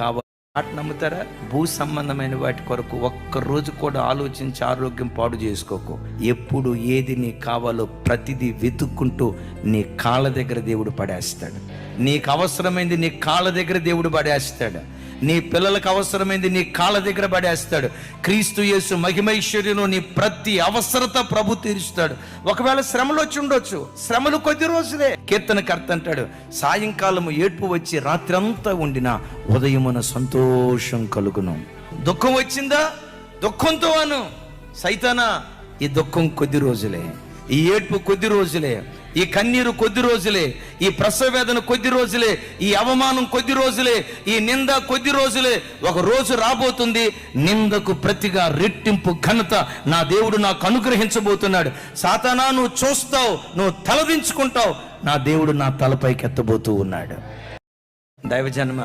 కావాలి. మాట నమ్ముతారా? భూ సంబంధమైన వాటి కొరకు ఒక్క రోజు కూడా ఆలోచించి ఆరోగ్యం పాడు చేసుకోకు. ఎప్పుడు ఏది నీకు కావాలో ప్రతిదీ వెతుక్కుంటూ నీ కాళ్ళ దగ్గర దేవుడు పడేస్తాడు. నీకు అవసరమైంది నీ కాళ్ళ దగ్గర దేవుడు పడేస్తాడు. నీ పిల్లలకు అవసరమైంది నీ కాళ్ళ దగ్గర పడేస్తాడు. క్రీస్తు యేసు మహిమైశ్వర్యంలో నీ ప్రతి అవసరత ప్రభు తీరుస్తాడు. ఒకవేళ శ్రమలు వచ్చి ఉండొచ్చు. శ్రమలు కొద్ది రోజులే. కీర్తనకర్త అంటాడు సాయంకాలము ఏడ్పు వచ్చి రాత్రంతా ఉండిన ఉదయమున సంతోషం కలుగును. దుఃఖం వచ్చిందా? దుఃఖంతో అను. సైతానా ఈ దుఃఖం కొద్ది రోజులే. ఈ ఏడ్పు కొద్ది రోజులే ఈ కన్నీరు కొద్ది రోజులే ఈ ప్రసవేదన కొద్ది రోజులే ఈ అవమానం కొద్ది రోజులే ఈ నింద కొద్ది రోజులే. ఒక రోజు రాబోతుంది నిందకు ప్రతిగా రెట్టింపు ఘనత నా దేవుడు నాకు అనుగ్రహించబోతున్నాడు. సాతానా నువ్వు చూస్తావు నువ్వు తలదించుకుంటావు నా దేవుడు నా తలపైకి ఎత్తబోతూ ఉన్నాడు. దైవజన్మ